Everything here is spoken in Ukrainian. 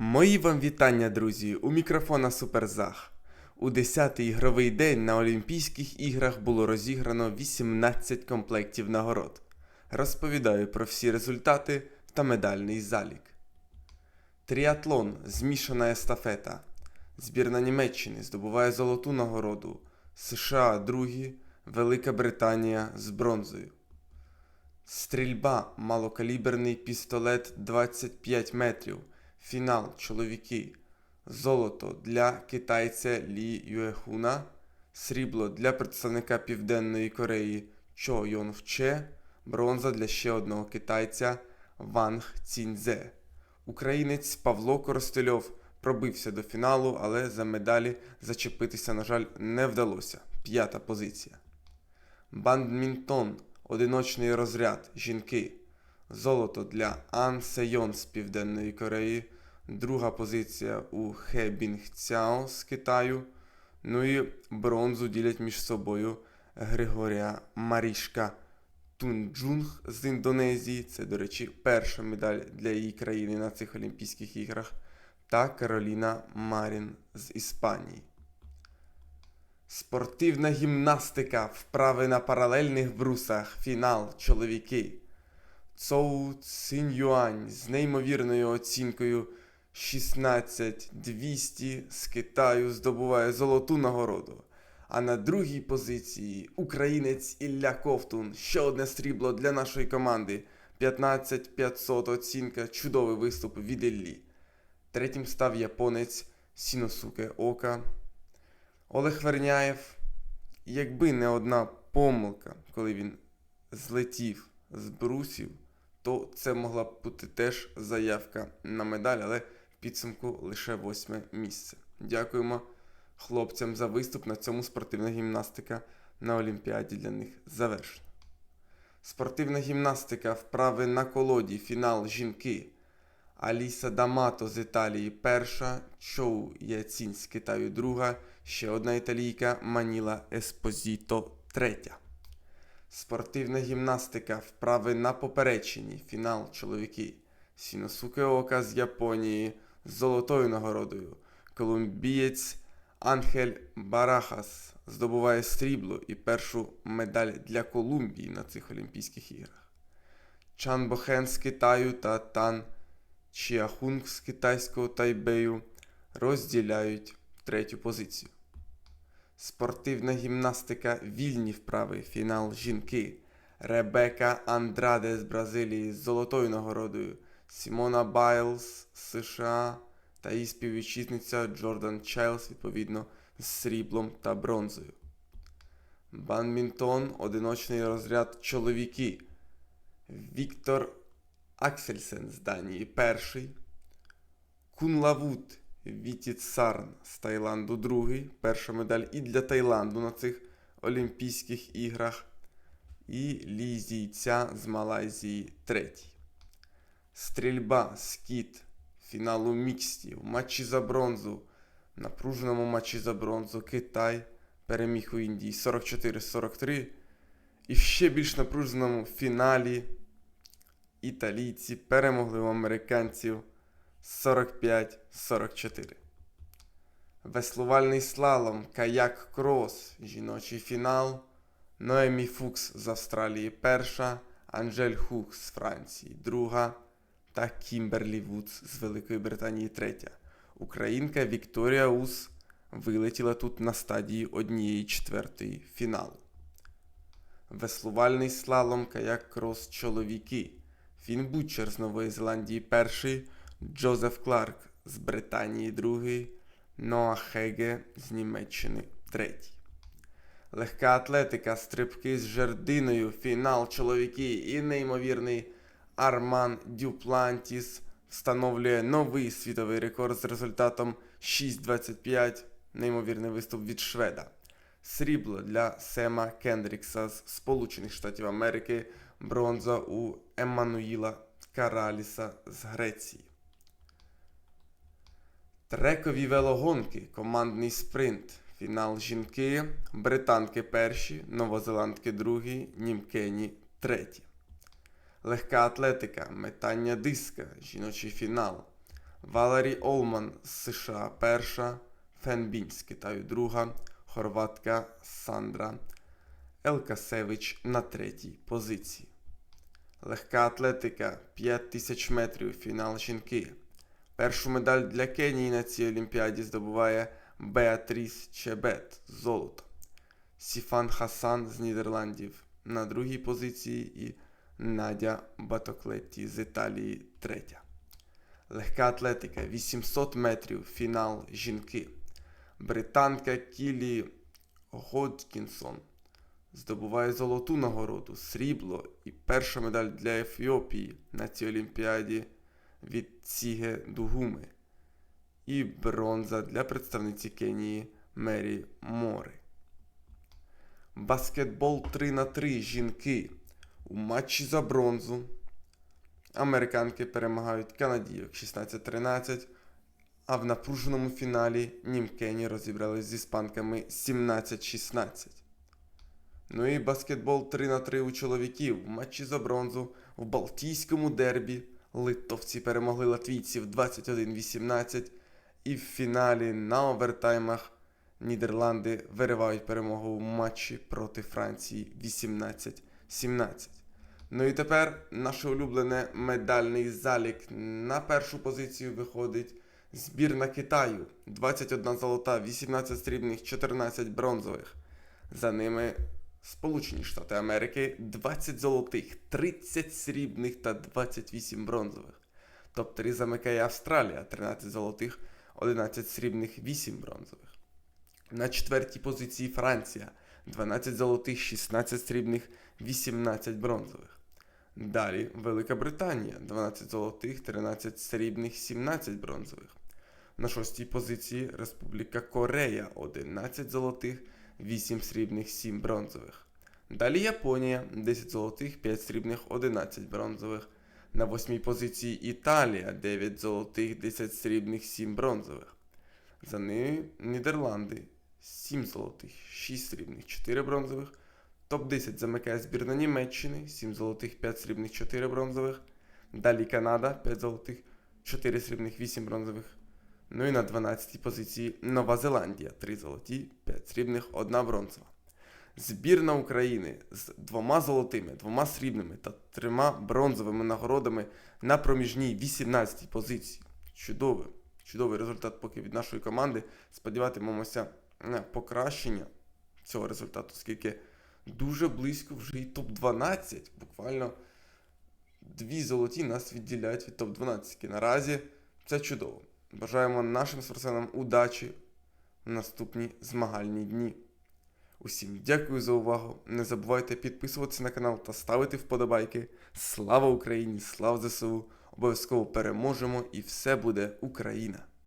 Мої вам вітання, друзі! У мікрофона Суперзах. У 10-й ігровий день на Олімпійських іграх було розіграно 18 комплектів нагород. Розповідаю про всі результати та медальний залік. Тріатлон змішана естафета. Збірна Німеччини здобуває золоту нагороду. США другі, Велика Британія з бронзою. Стрільба малокаліберний пістолет 25 метрів. Фінал чоловіки. Золото для китайця Лі Юехуна. Срібло для представника Південної Кореї Чо Йонг Че. Бронза для ще одного китайця Ванг Цінзе. Українець Павло Коростельов пробився до фіналу, але за медалі зачепитися, на жаль, не вдалося. П'ята позиція. Бадмінтон. Одиночний розряд. Жінки. Золото для Ан Сейон з Південної Кореї. Друга позиція у Хе Бінгцяо з Китаю. Ну і бронзу ділять між собою Григорія Марішка Тунджунг з Індонезії. Це, до речі, перша медаль для її країни на цих Олімпійських іграх. Та Кароліна Марін з Іспанії. Спортивна гімнастика. Вправи на паралельних брусах. Фінал. Чоловіки. Цоу Цинюань з неймовірною оцінкою 16200 з Китаю здобуває золоту нагороду. А на другій позиції українець Ілля Ковтун. Ще одне срібло для нашої команди. 15500 оцінка. Чудовий виступ від Іллі. Третім став японець Сіносуке Ока. Олег Верняєв. Якби не одна помилка, коли він злетів з брусів, то це могла б бути теж заявка на медаль, але в підсумку лише восьме місце. Дякуємо хлопцям за виступ. На цьому спортивна гімнастика на Олімпіаді для них завершена. Спортивна гімнастика вправи на колоді, фінал жінки. Аліса Дамато з Італії перша, Чоу Яцінь з Китаю друга, ще одна італійка Маніла Еспозіто третя. Спортивна гімнастика вправи на поперечині, фінал чоловіки. Сіносуке Ока з Японії з золотою нагородою. Колумбієць Анхель Барахас здобуває срібло і першу медаль для Колумбії на цих Олімпійських іграх. Чан Бохен з Китаю та Тан Чіахунг з китайського Тайбею розділяють третю позицію. Спортивна гімнастика вільні вправи, фінал жінки. Ребека Андраде з Бразилії з золотою нагородою. Сімона Байлз з США та її співвітчизниця Джордан Чайлз, відповідно, з сріблом та бронзою. Бадмінтон одиночний розряд чоловіки. Віктор Аксельсен з Данії перший. Кунлавут Вітіцарн з Таїланду другий. Перша медаль і для Таїланду на цих Олімпійських іграх. І Лі Зійця з Малайзії третій. Стрільба скіт фіналу міксті в матчі за бронзу. Напруженому матчі за бронзу Китай переміг у Індії 44-43. І в ще більш напруженому фіналі італійці перемогли у американців 45-44. Веслувальний слалом, каяк крос, жіночий фінал. Ноемі Фукс з Австралії перша, Анжель Хух з Франції друга та Кімберлі Вудс з Великої Британії третя. Українка Вікторія Ус вилетіла тут на стадії однієї четвертої фіналу. Веслувальний слалом каяк крос чоловіки. Фін Бутчер з Нової Зеландії перший, Джозеф Кларк з Британії другий, Ноа Хеге з Німеччини третій. Легка атлетика, стрибки з жердиною, фінал чоловіки і неймовірний Арман Дюплантіс встановлює новий світовий рекорд з результатом 6.25. Неймовірний виступ від Шведа. Срібло для Сема Кендрікса з Сполучених Штатів Америки, бронза у Еммануїла Караліса з Греції. Трекові велогонки, командний спринт. Фінал жінки, британки перші, новозеландки другі, німкені треті. Легка атлетика, метання диска, жіночий фінал. Валері Олман з США перша, Фен Бінь з Китаю друга, хорватка Сандра Елкасевич на третій позиції. Легка атлетика 5000 метрів фінал жінки. Першу медаль для Кенії на цій олімпіаді здобуває Беатріс Чебет золото. Сіфан Хасан з Нідерландів на другій позиції і Надя Батоклетті з Італії третя. Легка атлетика 800 метрів фінал жінки. Британка Кілі Годкінсон здобуває золоту нагороду, срібло і перша медаль для Ефіопії на цій олімпіаді від Ціге Дугуми. І бронза для представниці Кенії Мері Мори. Баскетбол 3 на 3 жінки у матчі за бронзу. Американки перемагають канадійок 16-13, а в напруженому фіналі німкені розібрались з іспанками 17-16. Ну і баскетбол 3 на 3 у чоловіків у матчі за бронзу в Балтійському дербі. Литовці перемогли латвійців 21-18, і в фіналі на овертаймах Нідерланди виривають перемогу в матчі проти Франції 18-17. Ну і тепер наше улюблене медальний залік. На першу позицію виходить збірна Китаю. 21 золота, 18 срібних, 14 бронзових. За ними Сполучені Штати Америки 20 золотих, 30 срібних та 28 бронзових. Топ-3 замикає Австралія 13 золотих, 11 срібних, 8 бронзових. На четвертій позиції Франція 12 золотих, 16 срібних, 18 бронзових. Далі Велика Британія 12 золотих, 13 срібних, 17 бронзових. На шостій позиції Республіка Корея 11 золотих, 8 срібних, 7 бронзових. Далі Японія 10 золотих, 5 срібних, 11 бронзових. На восьмій позиції Італія 9 золотих, 10 срібних, 7 бронзових. За ними Нідерланди 7 золотих, 6 срібних, 4 бронзових. Топ-10 замикає збірна Німеччини 7 золотих, 5 срібних, 4 бронзових. Далі Канада 5 золотих, 4 срібних, 8 бронзових. Ну і на 12-й позиції Нова Зеландія 3 золоті, 5 срібних, 1 бронзова. Збірна України з двома золотими, двома срібними та трьома бронзовими нагородами на проміжній 18-й позиції. Чудовий, чудовий результат поки від нашої команди. Сподіватимемося на покращення цього результату, оскільки дуже близько вже і топ-12. Буквально дві золоті нас відділяють від топ-12. Наразі це чудово. Бажаємо нашим спортсменам удачі наступні змагальні дні. Усім дякую за увагу. Не забувайте підписуватися на канал та ставити вподобайки. Слава Україні! Слава ЗСУ! Обов'язково переможемо і все буде Україна!